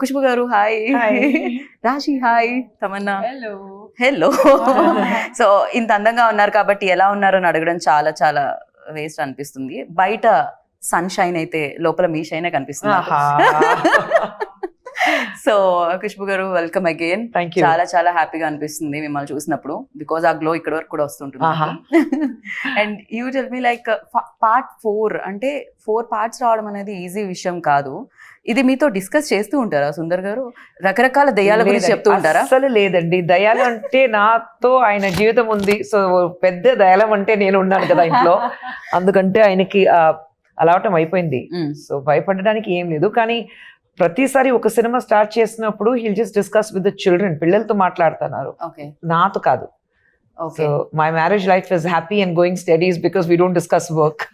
ఖుష్బు గారు hi Raashi hi Tamannaah hello hello so ఇంత అందంగా ఉన్నారు కాబట్టి ఎలా ఉన్నారు అని అడగడం చాలా చాలా వేస్ట్ అనిపిస్తుంది. బయట సన్ షైన్ అయితే లోపల మీ షైనే కనిపిస్తుంది సో ఖుష్బు గారు వెల్కమ్ అగైన్ చాలా చాలా హ్యాపీగా అనిపిస్తుంది మిమ్మల్ని చూసినప్పుడు బికాజ్ ఆ గ్లో ఇక్కడ వరకు కూడా వస్తుంటుంది. And you tell me like part four అంటే ఫోర్ పార్ట్స్ రావడం అనేది ఈజీ విషయం కాదు. ఇది మీతో డిస్కస్ చేస్తూ ఉంటారా సుందర్ గారు? రకరకాల దెయ్యాల గురించి చెప్తూ ఉంటారా? అసలు లేదండి. దయాలు అంటే నాతో ఆయన జీవితం ఉంది. సో పెద్ద దయాలం అంటే నేను ఉన్నాను కదా ఇంట్లో. అందుకంటే ఆయనకి అలవాటం అయిపోయింది. సో భయపడడానికి ఏం లేదు. కానీ ప్రతిసారి ఒక సినిమా స్టార్ట్ చేసినప్పుడు he'll just discuss with the children పిల్లలతో మాట్లాడుతున్నారు. నాతో కాదు. So my marriage life is happy and going studies because we don't discuss work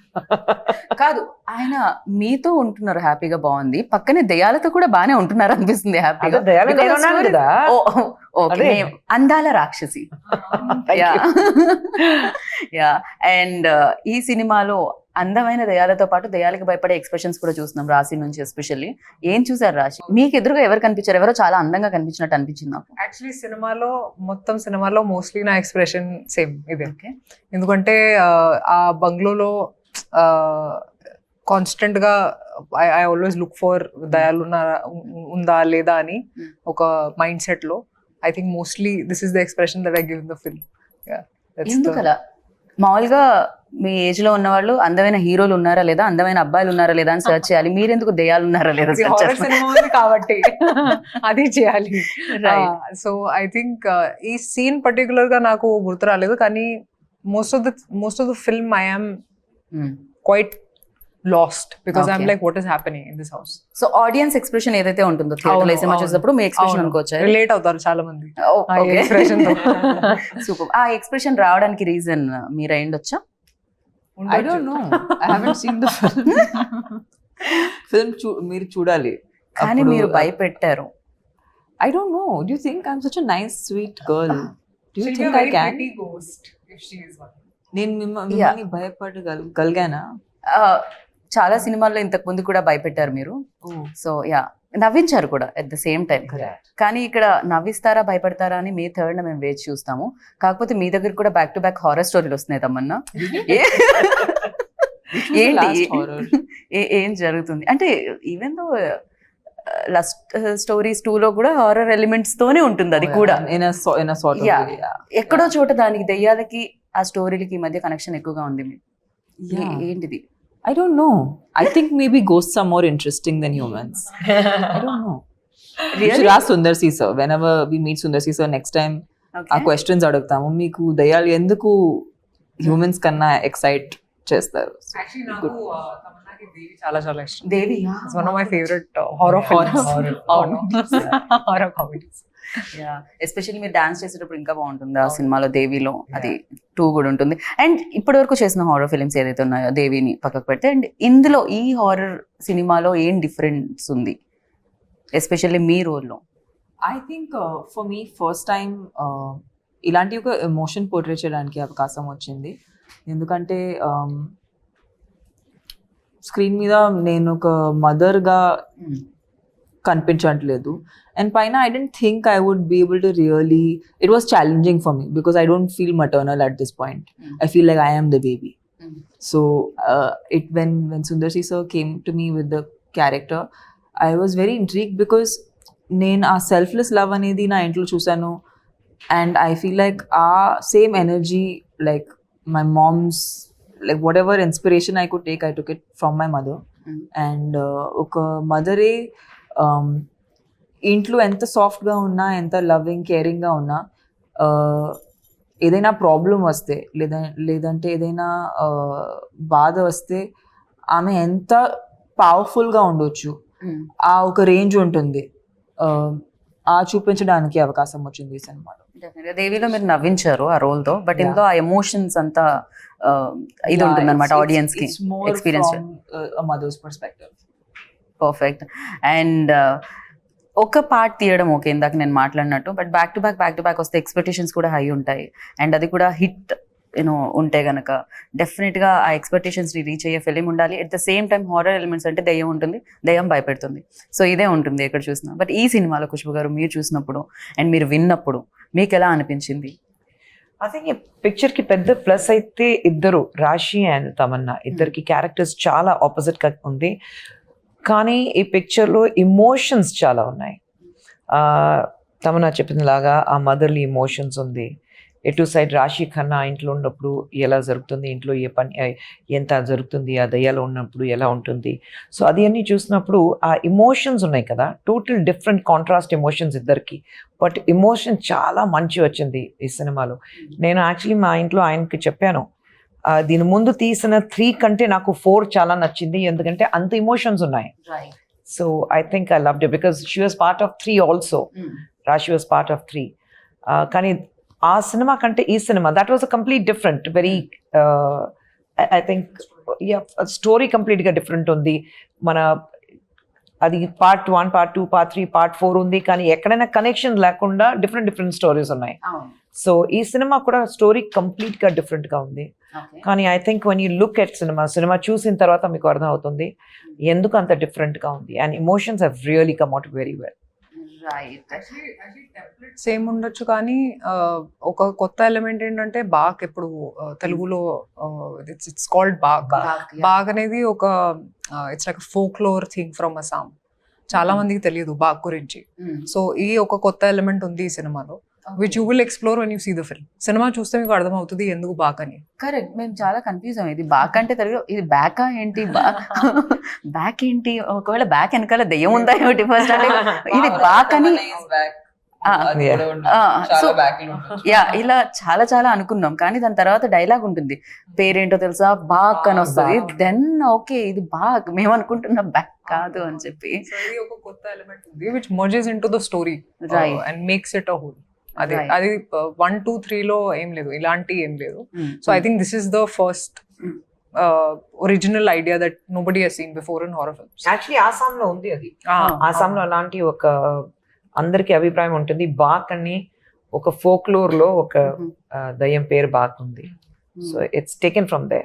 కాదు ఆయన మీతో ఉంటున్నారు హ్యాపీగా బాగుంది. పక్కనే దెయ్యాలతో కూడా బానే ఉంటున్నారు అనిపిస్తుంది హ్యాపీగా ఓకే. అందాల రాక్షసి. యా అండ్ uh, ఈ సినిమాలో అందమైన దయాలతో పాటు దయాలకు భయపడే ఎక్స్ప్రెషన్స్ కూడా చూస్తున్నాం రాశి నుంచి ఎస్పెషల్లీ ఏం చూసారు రాశి? మీకు ఎదురుగా ఎవరు కనిపించారు? ఎవరో చాలా అందంగా కనిపించినట్టు అనిపించింది నాకు. యాక్చువల్లీ సినిమాలో మొత్తం సినిమాలో మోస్ట్లీ నా ఎక్స్ప్రెషన్ సేమ్ ఇదే. ఓకే. ఎందుకంటే ఆ, ఆ బంగ్లోలో కాన్స్టెంట్గా I I always look for దయాలు ఉందా లేదా అని Hmm. ఒక మైండ్ సెట్లో I think mostly this is the expression that I give the film ఎందుకలా? మామూలుగా మీ ఏజ్లో ఉన్న వాళ్ళు అందమైన హీరోలు ఉన్నారా లేదా? అందమైన అబ్బాయిలు ఉన్నారా లేదా అని సెర్చ్ చేయాలి. మీరెందుకు దెయ్యాలు ఉన్నారా లేదా? కాబట్టి అది చేయాలి. సో ఐ థింక్ ఈ సీన్ పర్టికులర్గా నాకు గుర్తు రాలేదు కానీ most of the most of the film I am Hmm. quite lost because I'm Okay. like, what is happening in this house? So audience expression ఏదైతే ఉంటుందో థియేటర్ అవును, లో సినిమా అవును. చూసేటప్పుడు మీ ఎక్స్ప్రెషన్ అవును. అనుకోవచ్చు రిలేట్ అవుతారు చాలా మంది ఆ ఓకే expression తో. సూపర్ ఆ ఎక్స్ప్రెషన్ రావడానికి రీజన్ మీరు అయ్యుండొచ్చా I don't know. I haven't seen the film. film చూ మీరు చూడాలి కానీ అప్పుడు- మీరు భయపెట్టారు I don't know. Do you think I'm such a nice, sweet girl? Do you She'll be think a I very can? pretty ghost if she is one. నేను మిమ్మ- Yeah. మిమ్మల్ని భయపడగలిగానా ఆ, చాలా సినిమాల్లో ఇంతకు ముందు కూడా భయపెట్టారు మీరు. So yeah. నవ్వించారు కూడా అట్ ద సేమ్ టైం కానీ ఇక్కడ నవ్విస్తారా భయపడతారా అని మే థర్డ్ మేము వేచి చూస్తాము. కాకపోతే మీ దగ్గర కూడా బ్యాక్ టు బ్యాక్ హారర్ స్టోరీలు వస్తున్నాయి తమ్మన్నా ఏ- ఏంటి. ఏ- జరుగుతుంది? అంటే even though lust stories two లో కూడా హారర్ ఎలిమెంట్స్ తోనే ఉంటుంది అది Oh, కూడా. ఎక్కడో చోట దానికి దెయ్యాలకి ఆ స్టోరీలకి ఈ మధ్య కనెక్షన్ ఎక్కువగా ఉంది. ఏంటిది? I don't know. I think maybe ghosts are more interesting than humans. I don't know. You should ask Sundar C sir. Whenever we meet Sundar C sir next time, ఆ క్వశ్చన్స్ అడుగుతాము మీకు దయ్యాలు ఎందుకు humans కన్నా excite చేస్తారు Actually, నాకు uh, తమన్నాకి దేవి చాలా చాలా ఇష్టం. దేవి It's one of my favorite uh, horror films. Especially మీరు డాన్స్ చేసేటప్పుడు ఇంకా బాగుంటుంది ఆ సినిమాలో దేవిలో. అది టూ కూడా ఉంటుంది. అండ్ ఇప్పటి వరకు చేసిన హారర్ ఫిలిమ్స్ ఏదైతే ఉన్నాయో దేవిని పక్కకు పెడితే అండ్ ఇందులో ఈ హారర్ సినిమాలో ఏం డిఫరెన్స్ ఉంది? ఎస్పెషల్లీ మీ రోల్లో I think for me first time ఇలాంటి ఒక ఎమోషన్ పోర్ట్రే చేయడానికి అవకాశం వచ్చింది. ఎందుకంటే స్క్రీన్ మీద నేను ఒక మదర్గా కనిపించట్లేదు. అండ్ పైన I didn't think I would be able to really it was challenging for me because I don't feel maternal at this point I feel like I am the baby So uh, it when when Sundar C sir came to me with the character, I was very intrigued because నేను ఆ selfless love అనేది నా ఇంట్లో చూసాను and I feel like a same energy like my mom's like whatever inspiration I could take I took it from my mother Mm. And uh, ఒక మదరే ఇంట్లో ఎంత సాఫ్ట్గా ఉన్నా ఎంత లవింగ్ కేరింగ్గా ఉన్నా ఏదైనా ప్రాబ్లం వస్తే లేదా లేదంటే ఏదైనా బాధ వస్తే ఆమె ఎంత పవర్ఫుల్గా ఉండొచ్చు ఆ ఒక రేంజ్ ఉంటుంది ఆ, చూపించడానికి అవకాశం వచ్చింది ఈ సినిమాలో. దేవిలో మీరు నవ్వించారు ఆ రోల్తో బట్. ఇందులో ఆ ఎమోషన్స్ అంతా ఇది ఉంటుంది అనమాట ఆడియన్స్కి experience. Mother's perspective perfect and ఒక పార్ట్ తీయడం ఓకే ఇందాక నేను మాట్లాడినట్టు but back to back back to back వస్తే ఎక్స్పెక్టేషన్స్ కూడా హై ఉంటాయి. అండ్ అది కూడా హిట్ యూనో ఉంటే గనక. డెఫినెట్గా ఆ ఎక్స్పెక్టేషన్స్ రీచ్ అయ్యే ఫిలిం ఉండాలి. At the same time horror elements అంటే దయ్యం ఉంటుంది. దయ్యం భయపెడుతుంది. సో ఇదే ఉంటుంది ఎక్కడ చూసినా. బట్ ఈ సినిమాలో ఖుష్బు గారు మీరు చూసినప్పుడు అండ్ మీరు విన్నప్పుడు మీకు ఎలా అనిపించింది? అదే ఈ పిక్చర్కి పెద్ద ప్లస్ అయితే ఇద్దరు రాశి అండ్ తమన్నా. ఇద్దరికి క్యారెక్టర్స్ చాలా ఆపోజిట్గా ఉంది. కానీ ఈ పిక్చర్లో ఇమోషన్స్ చాలా ఉన్నాయి. తమనా చెప్పినలాగా ఆ మదర్లీ ఇమోషన్స్ ఉంది. ఎటు సైడ్ రాశి ఖన్నా ఇంట్లో ఉన్నప్పుడు ఎలా జరుగుతుంది ఇంట్లో ఏ పని ఎంత జరుగుతుంది ఆ దయ్యాలో ఉన్నప్పుడు ఎలా ఉంటుంది. సో అది అన్ని చూసినప్పుడు ఆ ఇమోషన్స్ ఉన్నాయి కదా. టోటల్ డిఫరెంట్ కాంట్రాస్ట్ ఎమోషన్స్ ఇద్దరికి. బట్ ఇమోషన్ చాలా మంచి వచ్చింది ఈ సినిమాలో. నేను యాక్చువల్లీ మా ఇంట్లో ఆయనకి చెప్పాను దీని ముందు తీసిన త్రీ కంటే నాకు ఫోర్ చాలా నచ్చింది. ఎందుకంటే అంత ఇమోషన్స్ ఉన్నాయి. So I think I love it because she was part of three also Rashi was part of three కానీ ఆ సినిమా కంటే ఈ cinema that was a complete different very I think story కంప్లీట్గా డిఫరెంట్ ఉంది. మన అది part one part two part three part four ఉంది. కానీ ఎక్కడైనా కనెక్షన్ లేకుండా డిఫరెంట్ డిఫరెంట్ స్టోరీస్ ఉన్నాయి. సో ఈ సినిమా కూడా స్టోరీ కంప్లీట్గా డిఫరెంట్గా ఉంది. కానీ I think when you look at cinema cinema చూసిన తర్వాత మీకు అర్థం అవుతుంది ఎందుకు అంత డిఫరెంట్గా ఉంది? And emotions have really come out very well right same ఉండొచ్చు కానీ ఒక కొత్త ఎలిమెంట్ ఏంటంటే బాగ్ ఇప్పుడు తెలుగులో ఇట్స్ ఇట్స్ కాల్డ్ బాగ్ బాగ్ అనేది ఒక it's like folklore thing from Assam చాలా మందికి తెలియదు బాగ్ గురించి. సో ఈ ఒక కొత్త ఎలిమెంట్ ఉంది ఈ సినిమాలో. Which you will explore one you see the film cinema చూస్తే మీకు అర్థమవుతుంది ఎందుకు బాగ్ అని. కరెక్ట్ మేము చాలా కన్ఫ్యూజ్ అయ్యాం. ఇది బ్యాక్ అంటే తెలుగు ఇది బ్యాకా ఏంటి? బ్యాక్ ఏంటి? ఒకవేళ బ్యాక్ వెనకాల దెయ్యం ఉందా ఏమిటి ఫస్ట్ అంటే? ఇది బాక్ అని యా ఇలా చాలా చాలా అనుకున్నాం. కానీ దాని తర్వాత డైలాగ్ ఉంటుంది. పేరేంటో తెలుసా? బాక్ అని వస్తుంది. దెన్ ఓకే ఇది బాక్. మేము అనుకుంటున్నాం బ్యాక్ కాదు అని చెప్పి. ఒక కొత్త ఎలిమెంట్ ఉంది which merges into the story Right. And makes it a whole అదే. అది వన్ టూ త్రీ లో ఏం లేదు. ఇలాంటి ఏం లేదు. Hmm. So I think this is the first. Original idea that nobody has seen before in horror films actually ఆసాంలో ఉంది అది. Ah, ఆసాంలో అలాంటి ఒక అందరికి అభిప్రాయం ఉంటుంది. బాక్ అని ఒక ఫోక్లోర్లో ఒక. ఆ, దయ్యం పేరు బాక్ ఉంది. So it's taken from they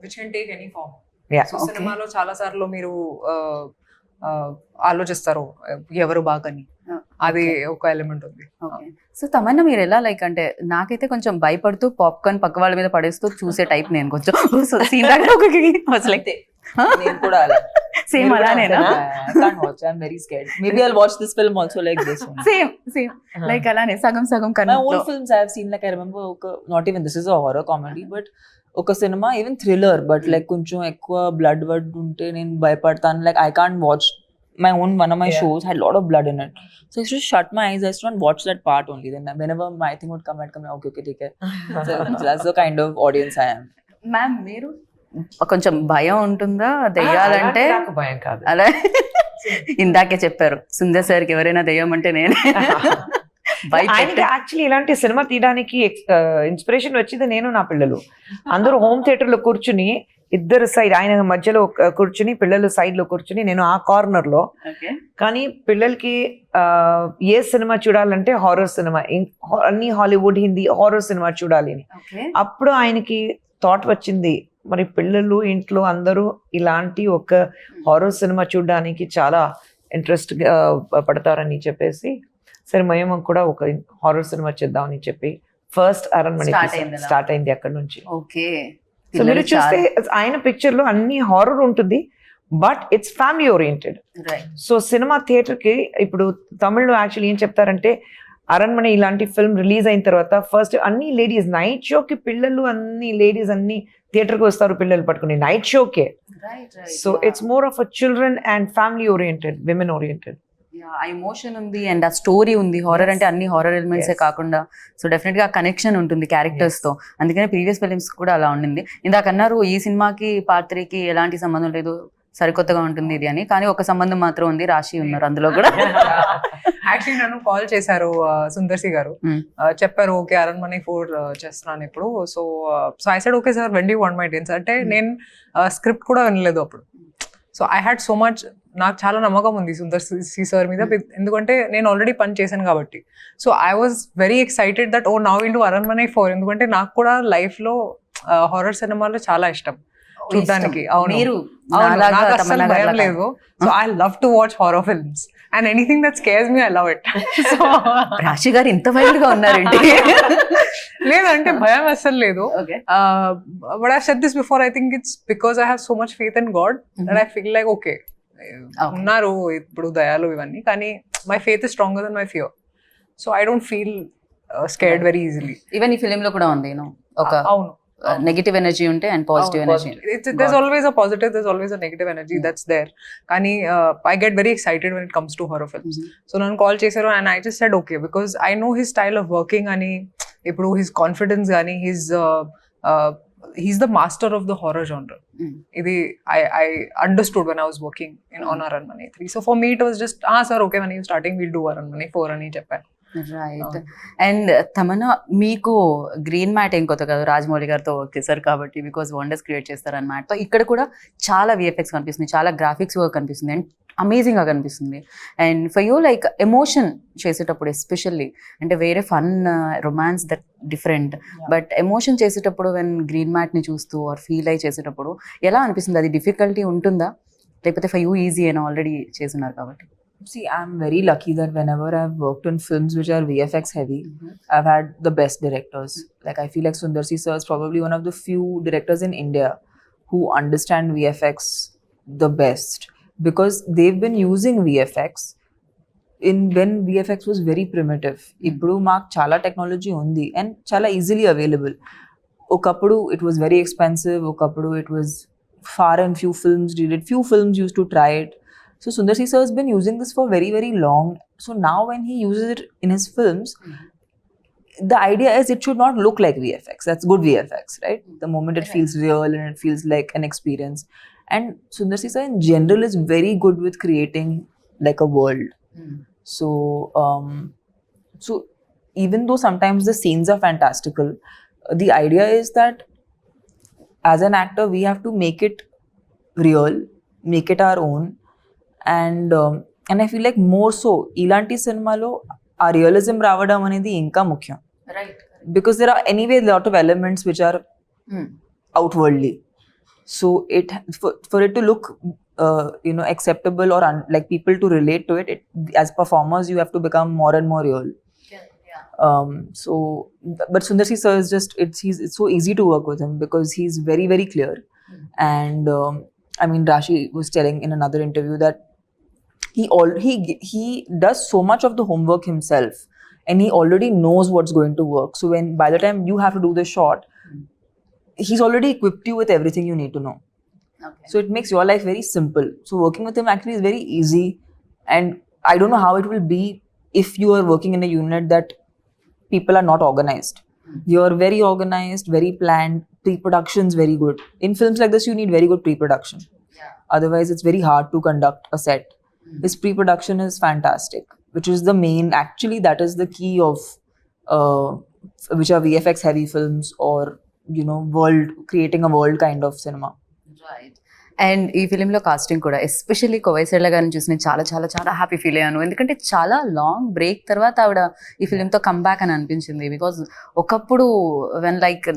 which can take any Okay. సినిమాలో చాలా సార్లు మీరు ఆలోచిస్తారు ఎవరు బాగని Ah, అది ఒక ఎలిమెంట్ ఉంది. సో తమన్నా మీరు ఎలా లైక్ అంటే నాకైతే కొంచెం భయపడుతూ పాప్కార్న్ పక్క వాళ్ళ మీద పడేస్తూ చూసే టైప్ నేను కొంచెం. సీన్ లైక్ నేను కూడా అలా. సేమ్ అలానేనా film also like this one. Same same like అలానే సగం సగం కన్నా ఒక, is a horror comedy, but ఒక cinema even thriller but like కొంచెం ఎక్కువ బ్లడ్ వర్డ్ ఉంటే నేను భయపడతాను. Like I can't watch my own one of my Yeah. Shows had lot of blood in it so is to shut my eyes eyes not watch that part only then whenever my thing would come and come okay okay ఠీక్ so that's the kind of audience I am ma'am మీరు? కొంచెం భయం ఉంటుందా? దెయ్యాలంటే నాకు భయం కాదు. అలా? ఇందాకే చెప్పారు సుందర్ సార్కి ఎవరైనా దెయ్యం అంటే నేనే. ఆయనకి యాక్చువల్లీ ఇలాంటి సినిమా తీయడానికి ఇన్స్పిరేషన్ వచ్చింది నేను నా పిల్లలు. అందరూ హోమ్ థియేటర్లో కూర్చుని ఇద్దరు సైడ్ ఆయన మధ్యలో కూర్చుని పిల్లలు సైడ్లో కూర్చుని నేను ఆ కార్నర్లో ఓకే. కానీ పిల్లలకి ఏ సినిమా చూడాలంటే హారర్ సినిమా. అన్ని హాలీవుడ్ హిందీ హారర్ సినిమా చూడాలి. అని అప్పుడు ఆయనకి థాట్ వచ్చింది మరి పిల్లలు ఇంట్లో అందరూ ఇలాంటి ఒక హారర్ సినిమా చూడడానికి చాలా ఇంట్రెస్ట్ పడతారని చెప్పేసి సరే మేము కూడా ఒక హారర్ సినిమా చేద్దామని చెప్పి ఫస్ట్ అరణ్మణి. స్టార్ట్ అయింది అక్కడ నుంచి. ఓకే. సో మీరు చూస్తే ఆయన పిక్చర్లో అన్ని హారర్ ఉంటుంది but it's family oriented so cinema థియేటర్కి ఇప్పుడు తమిళ్ళో యాక్చువల్లీ ఏం చెప్తారంటే అరణ్మణి ఇలాంటి ఫిల్మ్ రిలీజ్ అయిన తర్వాత ఫస్ట్ అన్ని లేడీస్ నైట్ షోకి పిల్లలు అన్ని లేడీస్ అన్ని థియేటర్కి వస్తారు పిల్లలు పట్టుకుని night షోకే so it's more of a children and family oriented women oriented ఆ ఎమోషన్ ఉంది అండ్ ఆ స్టోరీ ఉంది. హారర్ అంటే అన్ని హారర్ ఎలిమెంట్స్. కాకుండా. సో డెఫినెట్గా కనెక్షన్ ఉంటుంది క్యారెక్టర్స్తో. అందుకనే ప్రీవియస్ ఫిలిమ్స్ కూడా అలా ఉండింది. ఇందాక అన్నారు ఈ సినిమాకి పాత్రకి ఎలాంటి సంబంధం లేదు సరికొత్తగా ఉంటుంది ఇది అని. కానీ ఒక సంబంధం మాత్రం ఉంది రాశి ఉన్నారు అందులో కూడా. యాక్చువల్లీ నన్ను కాల్ చేశారు సుందర్సి గారు. Hmm. చెప్పారు ఓకే అరణ్మణి ఫోర్ చేస్తున్నాను ఇప్పుడు. So so I said okay sir when they one my డేన్స్ అంటే నేను స్క్రిప్ట్ కూడా వినలేదు అప్పుడు. So I had so much నాకు చాలా నమ్మకం ఉంది సుందర్ సి సార్ మీద. ఎందుకంటే నేను ఆల్రెడీ పని చేశాను కాబట్టి. So I was very excited that oh నా విల్ అరణ్మనే ఫోర్. ఎందుకంటే నాకు కూడా లైఫ్లో హారర్ సినిమాలు చాలా ఇష్టం. చూడ్డానికి. అవును. నాకు తమన్నా భయం. లేదు. So I love to watch horror films. And anything that scares me I love it so Raashi garu ఇంత వైల్డ్గా ఉన్నారండి. లేదంటే భయం అస్సలు లేదు. But I said this before I think it's because I have so much faith in God that I feel like okay ఉన్నారు ఇప్పుడు దయాలు ఇవన్నీ కానీ my faith is stronger than my fear so I don't feel scared very easily even ఈ film లో కూడా ఉంది ఒక అవును. నెగిటివ్ ఎనర్జీ ఉంటే and positive energy there's always a positive there's always a negative energy that's there. కానీ I get very excited when it comes to horror films. సో నన్ను కాల్ చేశారు and I just said okay because I know his style of working అని ఇప్పుడు his confidence కానీ his he's the master of the horror genre ఇది I I understood when I was working in on Aranmanai three so for me it was just sir okay money starting will do Aranmanai four అని చెప్పాను. Right and Tamannaah మీకు green mat ఏం కొత్త కాదు. రాజమౌళి గారితో చేశారు కాబట్టి బికాస్ వండర్స్ క్రియేట్ చేస్తారు అన్నమాట సో ఇక్కడ కూడా చాలా విఎఫ్ఎక్స్ కనిపిస్తుంది. చాలా గ్రాఫిక్స్ వర్క్ కనిపిస్తుంది. అండ్ అమేజింగ్గా కనిపిస్తుంది. And for you like emotion చేసేటప్పుడు ఎస్పెషల్లీ అంటే వేరే fun romance that different but emotion చేసేటప్పుడు వెన్ గ్రీన్ మ్యాట్ని చూస్తూ ఆర్ ఫీల్ అయి చేసేటప్పుడు ఎలా అనిపిస్తుంది? అది డిఫికల్టీ ఉంటుందా? లేకపోతే ఫర్ యూ ఈజీ అని ఆల్రెడీ చేస్తున్నారు కాబట్టి. See, I'm very lucky that whenever I've worked on films which are VFX heavy, I've had the best directors. Like I feel like Sundar C sir is probably one of the few directors in India who understand VFX the best because they've been using VFX in when VFX was very primitive. ఇప్పుడు మాకు చాలా technology ఉంది and చాలా easily available ఒకప్పుడు it was very expensive ఒకప్పుడు it was far and few films did few films used to try it So Sundar C sir has been using this for very very long. So now when he uses it in his films, the idea is it should not look like VFX. That's good VFX, right? The moment it Right. feels real and it feels like an experience. And Sundar C sir in general is very good with creating like a world. So um, so even though sometimes the scenes are fantastical, the idea is that as an actor we have to make it real, make it our own, and and I feel like more so ఇలాంటి సినిమాలో ఆ realism రావడం అనేది ఇంకా ముఖ్యం right because there are anyway lot of elements which are outwardly so it for, for it to look uh, you know acceptable or un, like people to relate to it, it as performers you have to become more and more real um so but sundar C sir is just it's he's it's so easy to work with him because he's very very clear and um, i mean rashi was telling in another interview that he all he he does so much of the homework himself and he already knows what's going to work. So when by the time you have to do the shot he's already equipped you with everything you need to know. Okay. so it makes your life very simple. So working with him actually is very easy and i don't know how it will be if you are working in a unit that people are not organized. Hmm. You're very organized very planned pre-production's very good. In films like this you need very good pre-production. Yeah. otherwise it's very hard to conduct a set this pre-production is fantastic which is the main actually that is the key of uh, which are vfx heavy films or you know world creating a world kind of cinema right and ఈ ఫిలింలో casting కూడా especially కోవైసెళ్ళ గారిని చూసి నేను చాలా చాలా చాలా happy feel అయ్యాను ఎందుకంటే చాలా లాంగ్ బ్రేక్ తర్వాత ఆవిడ ఈ ఫిలింతో కమ్బ్యాక్ అని అనిపించింది బికాజ్ ఒకప్పుడు వెన్ లైక్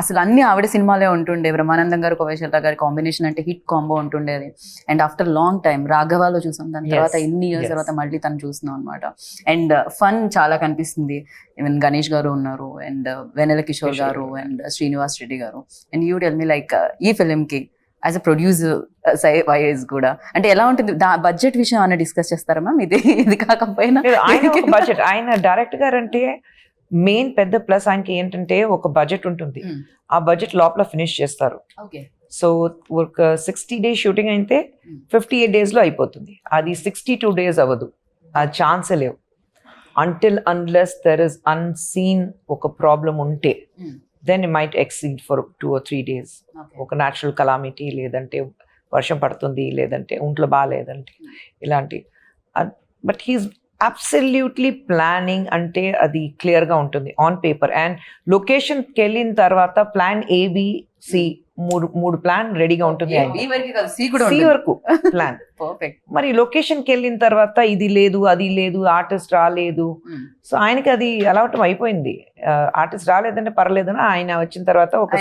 అసలు అన్ని ఆవిడ సినిమాలే ఉంటుండే. బ్రహ్మానందం గారు కోవైశెల్లా గారి కాంబినేషన్ అంటే హిట్ కాంబో ఉంటుండేది. అండ్ ఆఫ్టర్ లాంగ్ టైం రాఘవాలో చూసాం. దాని తర్వాత ఎన్ని ఇయర్స్. తర్వాత మళ్ళీ తను చూస్తున్నాం అనమాట అండ్ ఫన్ చాలా కనిపిస్తుంది. ఈవెన్ గణేష్ గారు ఉన్నారు. అండ్ వెనెల కిషోర్ గారు. And Srinivas Reddy garu. And you tell me like ఈ ఫిలిం కి యాజ్ అ ప్రొడ్యూసర్ వైజ్ కూడా. అంటే ఎలా ఉంటుంది? దా బడ్జెట్ విషయం అన్న డిస్కస్ చేస్తారా మ్యామ్? ఇది ఇది కాకపోయినా ఆయన బడ్జెట్ ఆయన డైరెక్ట్ గారు అంటే మెయిన్ పెద్ద ప్లస్ ఆయనకి ఏంటంటే ఒక బడ్జెట్ ఉంటుంది. Mm. ఆ బడ్జెట్ లోపల ఫినిష్ చేస్తారు. సో ఒక సిక్స్టీ డేస్ షూటింగ్ అయితే. ఫిఫ్టీ ఎయిట్ డేస్లో అయిపోతుంది. అది సిక్స్టీ టూ డేస్ అవ్వదు. ఆ ఛాన్సే లేవు. Until unless there is unseen ఒక ప్రాబ్లం ఉంటే. Then might exceed for two or three days ఒక న్యాచురల్ కలామిటీ లేదంటే వర్షం పడుతుంది లేదంటే ఒంట్లో బాగాలేదంటే ఇలాంటి. బట్ హీస్ అబ్సల్యూట్లీ ప్లానింగ్ అంటే అది క్లియర్గా ఉంటుంది ఆన్ పేపర్ అండ్ లొకేషన్కి వెళ్ళిన తర్వాత ప్లాన్ ఏబిసి మూడు మూడు ప్లాన్ రెడీగా ఉంటుంది వరకు సి ప్లాన్ మరి లొకేషన్కి వెళ్ళిన తర్వాత ఇది లేదు అది లేదు ఆర్టిస్ట్ రాలేదు. సో ఆయనకి అది అలవాటం అయిపోయింది. ఆర్టిస్ట్ రాలేదంటే పర్లేదని ఆయన వచ్చిన తర్వాత ఒక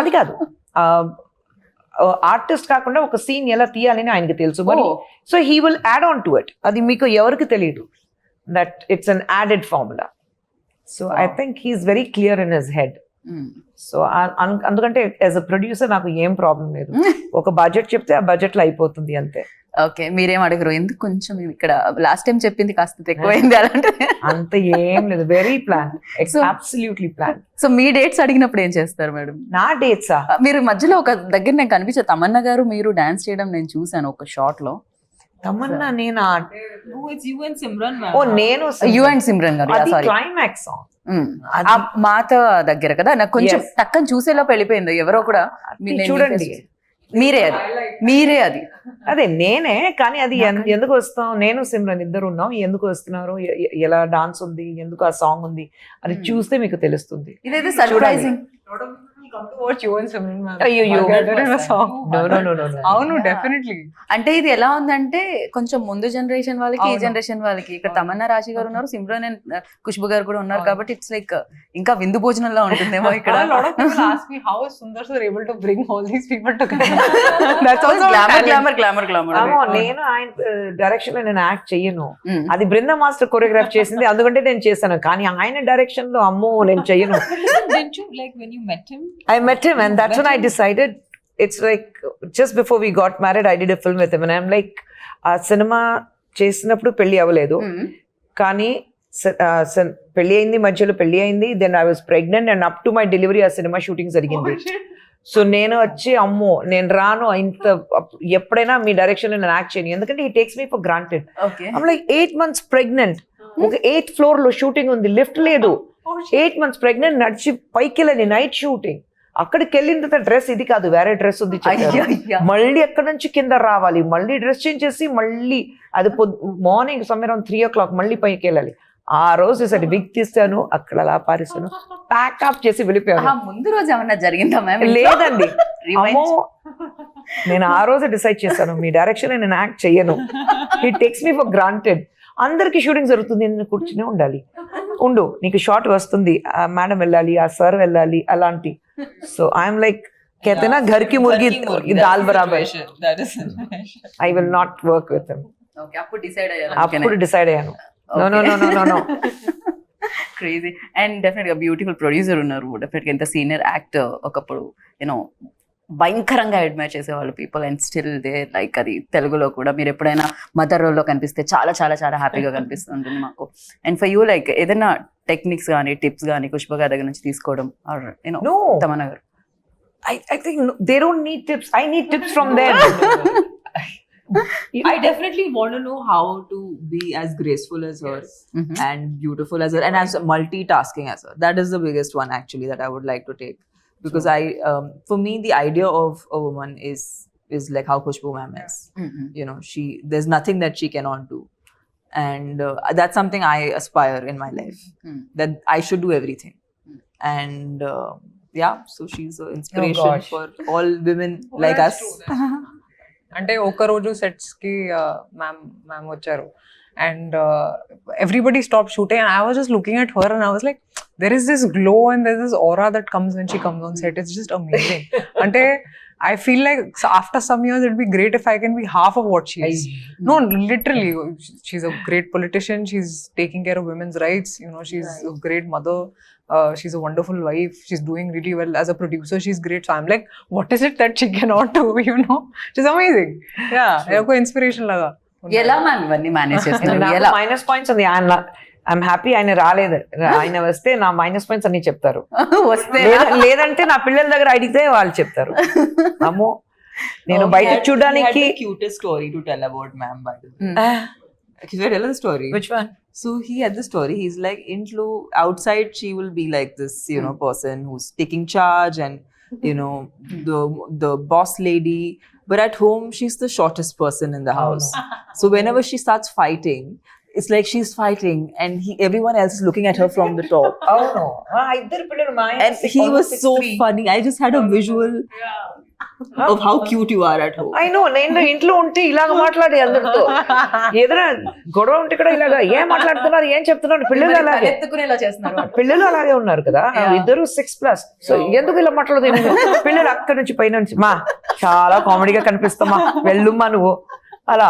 అది కాదు. ఆర్టిస్ట్ కాకుండా ఒక సీన్ ఎలా తీయాలని ఆయనకి తెలుసు మరి ఓ, so he will add on to it అది మీకు ఎవరికి తెలియదు that it's an added formula so I Wow. Think he's very clear in his head hmm. So అందుకంటే యాజ్ అ ప్రొడ్యూసర్ నాకు ఏం ప్రాబ్లం లేదు. ఒక బడ్జెట్ చెప్తే ఆ బడ్జెట్లో అయిపోతుంది అంతే. ఓకే మీరేం అడగరు. ఎందుకు కొంచెం ఇక్కడ లాస్ట్ టైం చెప్పింది కాస్త ఎక్కువైంది అలాంటి. అంత ఏం లేదు. Very plan absolutely plan so మీ డేట్స్ అడిగినప్పుడు ఏం చేస్తారు మేడం? నా డేట్సా మీరు మధ్యలో ఒక దగ్గర నేను కనిపించే తమన్నా గారు మీరు డాన్స్ చేయడం నేను చూసాను ఒక షార్ట్లో. తమన్నా నేను. ఓ నేను యు అండ్ సిమ్రన్ గారు అది సారీ క్లైమాక్స్ సాంగ్ ఆ మాత దగ్గర కదా నాకు కొంచెం. టక్కని చూసేలోపు వెళ్ళిపోయింది ఎవరో కూడా చూడండి. మీరే అది. మీరే అది. అదే నేనే కానీ అది ఎందుకు వస్తాం? నేను సిమ్రన్ ఇద్దరు ఉన్నాం. ఎందుకు వస్తున్నారు? ఎలా డాన్స్ ఉంది? ఎందుకు ఆ సాంగ్ ఉంది? అది. చూస్తే మీకు తెలుస్తుంది. ఇదైతే సర్ప్రైజింగ్ అవును. డెఫినెట్లీ అంటే ఇది ఎలా ఉందంటే కొంచెం ముందు జనరేషన్ వాళ్ళకి ఈ. జనరేషన్ వాళ్ళకి ఇక్కడ. తమన్నా రాశి గారు ఉన్నారు సిమ్రన్ అండ్ ఖుష్బు గారు కూడా ఉన్నారు. కాబట్టి ఇట్స్ లైక్ ఇంకా విందు భోజనంలో ఉంటుందేమో ఇక్కడ. A lot of people ask me how is Sundar sir able to bring all these people together. That's also a glamour talent. Glamour glamour glamour ఆమో, నేను ఆయన డైరెక్షన్లో నేను యాక్ట్ చెయ్యను. అది బృంద మాస్టర్ కొరియోగ్రాఫ్ చేసింది అందుకంటే నేను చేశాను. కానీ ఆయన డైరెక్షన్లో అమ్మో నేను చెయ్యను. I met him, and that's when I decided. It's like just before we got married, I did a film with him, and I'm like, ఆ సినిమా చేసినప్పుడు పెళ్ళి అవ్వలేదు. కానీ ఆ, స- పెళ్ళి అయింది మధ్యలో పెళ్ళి అయింది then I was pregnant and up to my delivery ఆ సినిమా షూటింగ్ జరిగింది. సో నేను వచ్చి అమ్మో నేను రాను ఇంత ఎప్పుడైనా మీ డైరెక్షన్ నేను యాక్ట్ చేయను. ఎందుకంటే ఈ takes me for granted like eight months pregnant ఒక ఎయిట్ ఫ్లోర్లో షూటింగ్ ఉంది లిఫ్ట్ లేదు. ఎయిట్ మంత్స్ ప్రెగ్నెంట్ నడిచి పైకి వెళ్ళని నైట్ షూటింగ్ అక్కడికి వెళ్ళిన తర్వాత డ్రెస్ ఇది కాదు వేరే డ్రెస్ ఉంది. మళ్ళీ ఎక్కడ నుంచి కింద రావాలి మళ్ళీ డ్రెస్ చేంజ్ చేసి మళ్ళీ అది మార్నింగ్ సమయం త్రీ ఓ క్లాక్ మళ్ళీ పైకి వెళ్ళాలి ఆ రోజు సరే విగ్ తీస్తాను అక్కడ అలా పారేస్తాను ప్యాకప్ చేసి వెళ్ళిపోయాను. ముందు రోజు ఏమన్నా జరిగిందా మ్యామ్ లేదండి. నేను ఆ రోజు డిసైడ్ చేశాను మీ డైరెక్షన్ నేను యాక్ట్ చెయ్యను ఈ టెక్స్ మీ ఫర్ గ్రాంటెడ్ అందరికి షూటింగ్ జరుగుతుంది నేను కూర్చునే ఉండాలి. ఉండు నీకు షార్ట్ వస్తుంది. ఆ మేడం వెళ్ళాలి ఆ సార్ వెళ్ళాలి అలాంటి. సో ఐఎమ్ లైక్ कहते घर की मुर्गी दाल बराबर That is situation. I will not work with him okay అప్పుడు డిసైడ్ అయ్యారు అప్పుడు డిసైడ్ అయ్యాను No, no, no, no, no, no. Crazy and definite గా బ్యూటిఫుల్ ప్రొడ్యూసర్ ఉన్నారు డెఫినెట్ గా ఎంత సీనియర్ యాక్టర్ ఒకప్పుడు యూనో భయంకరంగా అడ్మైర్ చేసేవాళ్ళు people and still they like అది తెలుగులో కూడా మీరు ఎప్పుడైనా మదర్ రోల్లో కనిపిస్తే చాలా చాలా చాలా హ్యాపీగా కనిపిస్తుంటుంది మాకు అండ్ ఫర్ యూ లైక్ ఏదైనా టెక్నిక్స్ కానీ టిప్స్ కానీ పుష్ప గారి దగ్గర నుంచి తీసుకోవడం యూనో No, తమన్నా గారు I, I think no, they don't need tips. I need tips from them. I definitely want to know how to be as graceful as her Mhm. and beautiful as her and as multitasking as her. That is the biggest one actually that I would like to take because I, um, for me, the idea of a woman is is like how Khushbu ma'am is. Mhm. You know, she there's nothing that she cannot do, and uh, that's something I aspire in my life Mm. that I should do everything, Mm. and. Uh, yeah, so she's an inspiration gosh. for all women Oh, like that's us. true, that's అంటే ఒక రోజు sets కి ma'am ma'am వచ్చారు and uh, everybody stopped shooting. And i was just looking at her and i was like there is this glow and there's this aura that comes when she comes on set. It's just amazing. And i feel like after some years it'd be great if i can be half of what she is. No literally she's a great politician. She's taking care of women's rights. You know she's right. a great mother. Uh, she's a wonderful wife. She's doing really well as a producer. She's great. So i'm like what is it that she cannot do? You know? She's amazing. Yeah. Sure. inspiration laga ఎలా ma'am ఇవన్నీ manage చేస్తున్నారు minus points ఉంది ఆయన I'm happy ఆయన రాలేదు ఆయన వస్తే నా మైనస్ పాయింట్స్ అన్ని చెప్తారు వస్తే లేదా- లేదంటే నా పిల్లల దగ్గర అడిగితే వాళ్ళు చెప్తారు అమ్మో నేను Oh, బయట చూడడానికి had the cutest story to tell about ma'am by the way. Mm. Should I tell the story? Which one So he had the story. He's like into outside she will be like this, you know, person who's taking charge and you know the the boss lady. But at home she's the shortest person in the Oh, house. So whenever she starts fighting, it's like she's fighting and he everyone else is looking at her from the top. అవును ఆ ఇద్దరు పిల్లలు మా ఆయన And he was almost so six feet. funny. I just had a visual of how cute you are at home. I know, నేను ఇంట్లో ఉంటే ఇలాగ మాట్లాడి అందరితో ఏదైనా గొడవ ఉంటే కూడా ఇలాగ ఏం మాట్లాడుతున్నారు ఏం చెప్తున్నారు పిల్లలు అలాగే ఎత్తుకునేలా చేస్తున్నారు పిల్లలు అలాగే ఉన్నారు కదా Yeah. ఇద్దరు సిక్స్ ప్లస్ సో ఎందుకు ఇలా మాట్లాడదు పిల్లలు అక్కడి నుంచి పైన నుంచి మా చాలా కామెడీగా కనిపిస్తామా వెళ్ళుమ్మా నువ్వు అలా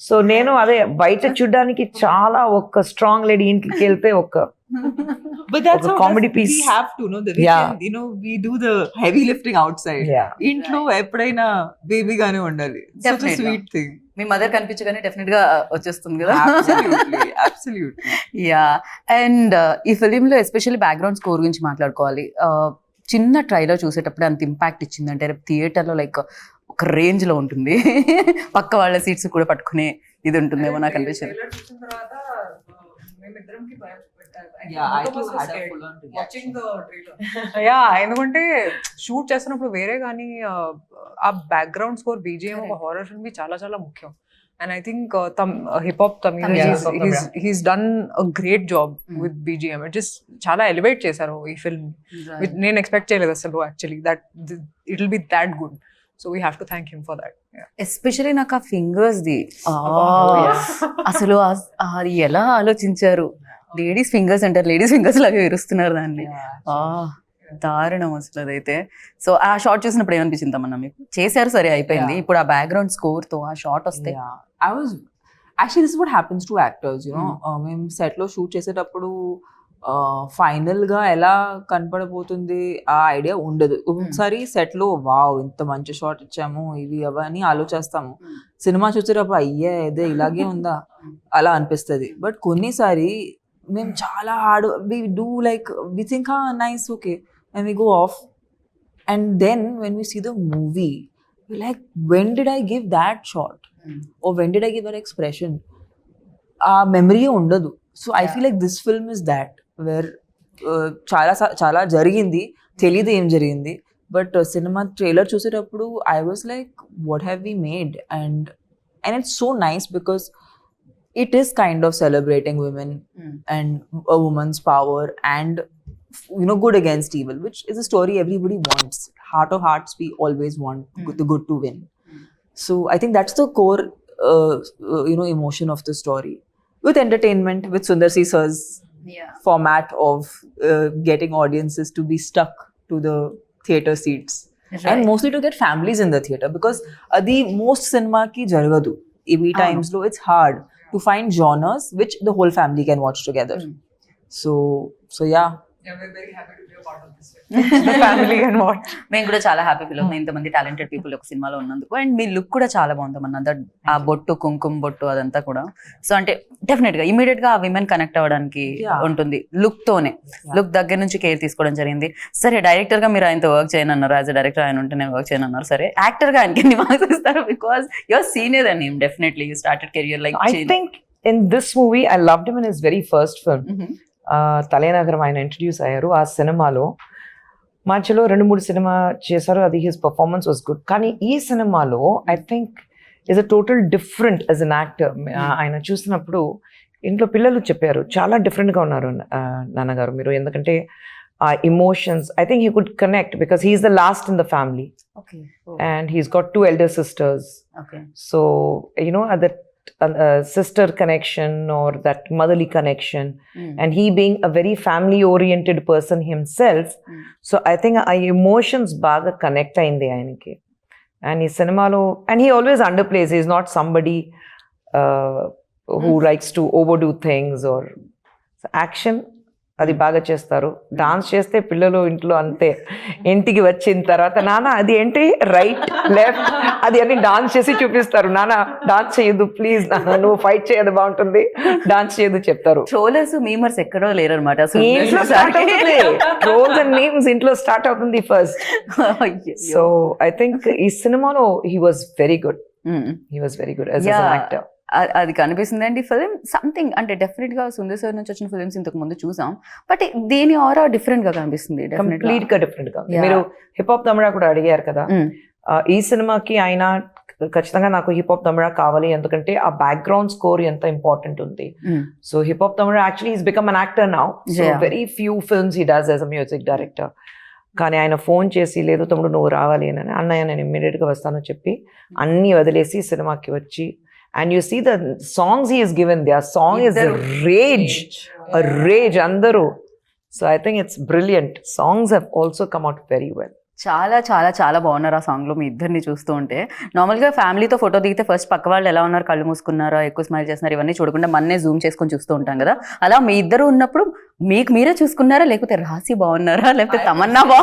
సో నేను అదే బయట చూడడానికి చాలా ఒక స్ట్రాంగ్ లేడీ ఇంటికి వెళ్తే ఒక But that's ఒక how comedy piece. we have to know that we Yeah. you know we do the heavy lifting outside. Yeah. ఇంట్లో ఎప్పుడైనా బేబీగానే ఉండాలి సచ్ Definitely. స్వీట్ థింగ్ మీ మదర్ కనిపించగానే డెఫినెట్గా వచ్చేస్తుంది కదా అబ్సల్యూట్లీ అబ్సల్యూట్లీ యా అండ్ ఈ ఫిలిం లో ఎస్పెషల్లీ బ్యాక్గ్రౌండ్ స్కోర్ గురించి మాట్లాడుకోవాలి Uh, చిన్న ట్రైలర్ చూసేటప్పుడు అంత ఇంపాక్ట్ ఇచ్చింది అంటే థియేటర్లో లైక్ ఒక రేంజ్లో ఉంటుంది. పక్క వాళ్ళ సీట్స్ కూడా పట్టుకునే ఇది ఉంటుందేమో నాకు అనిపించింది. యా ఎందుకంటే షూట్ చేస్తున్నప్పుడు వేరే కానీ ఆ బ్యాక్గ్రౌండ్ స్కోర్ బీజిఎం ఒక హారర్ ఫిల్మ్కి చాలా చాలా ముఖ్యం. అండ్ ఐ థింక్ తమ్ hip hop Tamizha Tamil, yeah, hip hop, he's done a great job Mm. With BGM it just చాలా ఎలివేట్ చేశారు ఈ ఫిల్మ్ నేను ఎక్స్పెక్ట్ చేయలేదు అసలు actually that it will be that good so we have to thank him for that especially నాకు ఆ fingers the. అసలు అది ఎలా ఆలోచించారు? లేడీస్ ఫింగర్స్ అంటారు లేడీస్ ఫింగర్స్ లాగా విరుస్తున్నారు దాన్ని. ఆ, దారుణం అసలు అదైతే. సో ఆ షార్ట్ చూసినప్పుడు ఏమనిపించింది తమన్నా మీకు? చేశారు సరే అయిపోయింది. ఇప్పుడు ఆ బ్యాక్గ్రౌండ్ స్కోర్తో ఆ షార్ట్ వస్తే. Yeah. I was actually this is what happens to actors, you know. Uh, మేము సెట్లో షూట్ చేసేటప్పుడు ఫైనల్గా ఎలా కనపడబోతుంది ఆ ఐడియా ఉండదు. ఒకసారి సెట్లో వావ్ ఇంత మంచి షాట్ ఇచ్చాము ఇవి అవన్నీ ఆలోచిస్తాము. Hmm. సినిమా చూసేటప్పుడు అయ్యే ఇదే ఇలాగే ఉందా? అలా అనిపిస్తుంది. బట్ కొన్నిసారి మేము చాలా hard we do like we think nice okay and we go off and then when we see the movie like when did I give that shot or when did I give that expression? ఆ memory ఉండదు so I Yeah. Feel like this film is that where uh, చాలా సా- చాలా జరిగింది తెలియదు ఏం జరిగింది but cinema trailer చూసేటప్పుడు I was like what have we made and and it's so nice because it is kind of celebrating women and a woman's power and you know good against evil which is a story everybody wants heart of hearts we always want Mm. good- the good to win Mm. So I think that's the core, uh, uh, you know, emotion of the story. With entertainment, with Sundar C. Sir's yeah. format of uh, getting audiences to be stuck to the theatre seats. Right. And mostly to get families in the theatre because uh, Adi, most cinema ki jargadu, EB ah. times low, it's hard to find genres which the whole family can watch together. Mm. So, so yeah, family and what మేము కూడా చాలా happy feel అవుతున్నాం ఇంతమంది talented people ఒక సినిమాలో ఉన్నందుకు. And me look కూడా చాలా బాగుంది మన దట్ ఆ బొట్టు కుంకుమ బొట్టు అదంతా కూడా. సో అంటే డెఫినెట్గా ఇమీడియట్గా ఆ విమెన్ కనెక్ట్ అవ్వడానికి. ఉంటుంది. లుక్ తోనే. లుక్ దగ్గర నుంచి కేర్ తీసుకోవడం జరిగింది. సరే డైరెక్టర్గా మీరు ఆయనతో వర్క్ చేయను అన్నారు యాజ్ అ డైరెక్టర్ ఆయన ఉంటే నేను వర్క్ చేయను అన్నారు సరే యాక్టర్గా ఆయనకి ఎన్ని మార్క్స్ ఇస్తారు? Because your senior and him definitely you started career like I think in this movie, I loved him in his very first film. Thalainagaram ఆయన ఇంట్రడ్యూస్ అయ్యారు ఆ సినిమాలో. మధ్యలో రెండు మూడు సినిమా చేశారు అది హిస్ పర్ఫార్మెన్స్ వాస్ గుడ్ కానీ ఈ సినిమాలో I think is a total different as an actor ఆయన చూసినప్పుడు ఇంట్లో పిల్లలు చెప్పారు చాలా డిఫరెంట్గా ఉన్నారు నాన్నగారు మీరు. ఎందుకంటే ఆ emotions I think he could connect because he's the last in the family okay and he's got two elder sisters okay so you know uh, that uh, uh, sister connection or that motherly connection and he being a very family oriented person himself Mm. so i think ఆ emotions బాగా connect అయింది ఆయనకి and ఈ సినిమాలో and he always underplays is not somebody who Mm. Likes to overdo things or action అది బాగా చేస్తారు. Dance చేస్తే పిల్లలు ఇంట్లో అంతే. ఇంటికి వచ్చిన తర్వాత నాన్న అది ఏంటి? రైట్ లెఫ్ట్ అది అన్ని డాన్స్ చేసి చూపిస్తారు. నాన్న డాన్స్ చేయొద్దు ప్లీజ్ నాన్న నువ్వు ఫైట్ చేయదు బాగుంటుంది. డాన్స్ చేయదు చెప్తారు. ట్రోలర్స్ మీమర్స్ ఎక్కడో లేరనమాట అసలు ఈ ఇంట్లో స్టార్ట్ అవుతుంది. రోల్స్ అండ్ నేమ్స్ ఇంట్లో స్టార్ట్ అవుతుంది ఫస్ట్. సో ఐ థింక్ ఈ సినిమాలో he was very good. He was very good as. Actor అది కనిపిస్తుంది అండి ఫిలిం సంథింగ్ అంటే డెఫినెట్గా సుందర్ సార్ నుంచి వచ్చిన ఫిలిమ్స్ ఇంతకు ముందు చూసాం. బట్ దీని ఆరా డిఫరెంట్గా కనిపిస్తుంది. కంప్లీట్గా. డిఫరెంట్గా. మీరు హిప్ హాప్ తమిళ కూడా అడిగారు కదా. Mm. ఆ, ఈ సినిమాకి ఆయన ఖచ్చితంగా నాకు హిప్ హాప్ తమిళ కావాలి. ఎందుకంటే ఆ బ్యాక్గ్రౌండ్ స్కోర్ ఎంత ఇంపార్టెంట్ ఉంది. So hip hop Tamizha actually is become an actor now so. Very few films he does as a music director కానీ ఆయన ఫోన్ చేసి లేదు తమ్ముడు నువ్వు రావాలి అని అన్నయ్య నేను immediate గా వస్తాను చెప్పి అన్ని వదిలేసి సినిమాకి వచ్చి and you see the songs he is given the ఆ సాంగ్ ఇస్. రేజ్ రేజ్ అందరూ. So I think it's brilliant songs have also come out very well చాలా చాలా చాలా బాగున్నారు ఆ సాంగ్లో మీ ఇద్దరిని చూస్తూ ఉంటే. నార్మల్గా ఫ్యామిలీతో ఫోటో దిగితే ఫస్ట్ పక్క వాళ్ళు ఎలా ఉన్నారు కళ్ళు మూసుకున్నారా ఎక్కువ స్మైల్ చేస్తున్నారు ఇవన్నీ చూడకుండా మన్నే జూమ్ చేసుకొని చూస్తూ ఉంటాం కదా. అలా మీ ఇద్దరు ఉన్నప్పుడు మీకు మీరే చూసుకున్నారా? లేకపోతే రాసి బాగున్నారా? లేకపోతే తమన్నా బా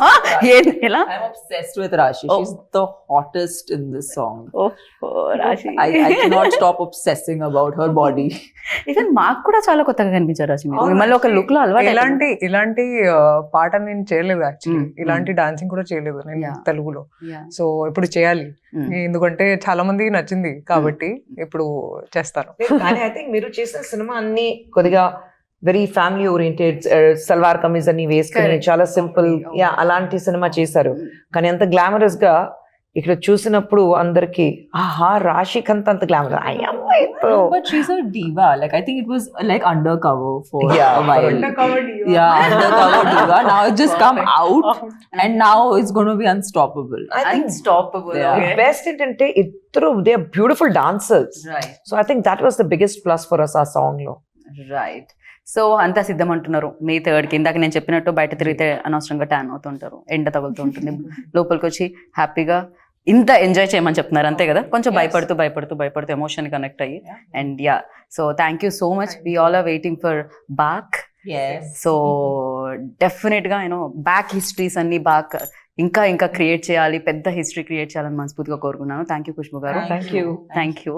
ఏం ఎలా obsessed with Rashi. Oh. She's the hottest in this song. ఓ రాశి. I, I cannot stop obsessing about her body. Even మాకు కూడా చాలా కొత్తగా కనిపించారు రాశి మిమ్మల్ని ఒక లుక్లో అలవాటు ఇలాంటి ఇలాంటి పాట నేను చేయలేదు యాక్చువల్లీ ఇలాంటి డాన్సింగ్ కూడా చేయలేదు నేను. తెలుగులో. సో ఇప్పుడు చేయాలి. Mm. ఎందుకంటే చాలా మందికి నచ్చింది కాబట్టి ఇప్పుడు చేస్తాను. కానీ ఐ థింక్ మీరు చేసిన సినిమా అన్ని కొద్దిగా very family oriented salwar kameez అన్ని వేసుకుని. చాలా సింపుల్ యా అలాంటి సినిమా చేశారు. కానీ అంత గ్లామరస్గా ఇక్కడ చూసినప్పుడు అందరికి ఆహా రాశిక్ అంత అంత గ్లామర్ అయ్యమ్మాయితో No, but she's a diva. Like I think it was like undercover for Yeah, a while. Yeah, undercover diva. Now it's just come out, and now it's going to be unstoppable. I think unstoppable Yeah. Best ఏంటంటే ఇద్దరు they beautiful dancers so I think that was the biggest plus for us ఆ సాంగ్లో. Right so అంతా సిద్ధం అంటున్నారు మే థర్డ్కి ఇందాక నేను చెప్పినట్టు బయట తిరిగితే అనవసరంగా ట్యాన్ అవుతుంటారు. ఎండ తగులుతూ ఉంటుంది. లోపలికి వచ్చి హ్యాపీగా ఇంత ఎంజాయ్ చేయమని చెప్తున్నారు. అంతే కదా? కొంచెం భయపడుతూ భయపడుతూ భయపడుతూ ఎమోషన్ కనెక్ట్ అయ్యి. And yeah so thank you so much we all are waiting for Baak Yes. So డెఫినెట్గా యూనో బ్యాక్ హిస్టరీస్ అన్ని బాక్ ఇంకా ఇంకా క్రియేట్ చేయాలి పెద్ద హిస్టరీ క్రియేట్ చేయాలని మనస్ఫూర్తిగా కోరుకున్నాను థ్యాంక్ యూ ఖుష్బు గారు. Thank you. Thank you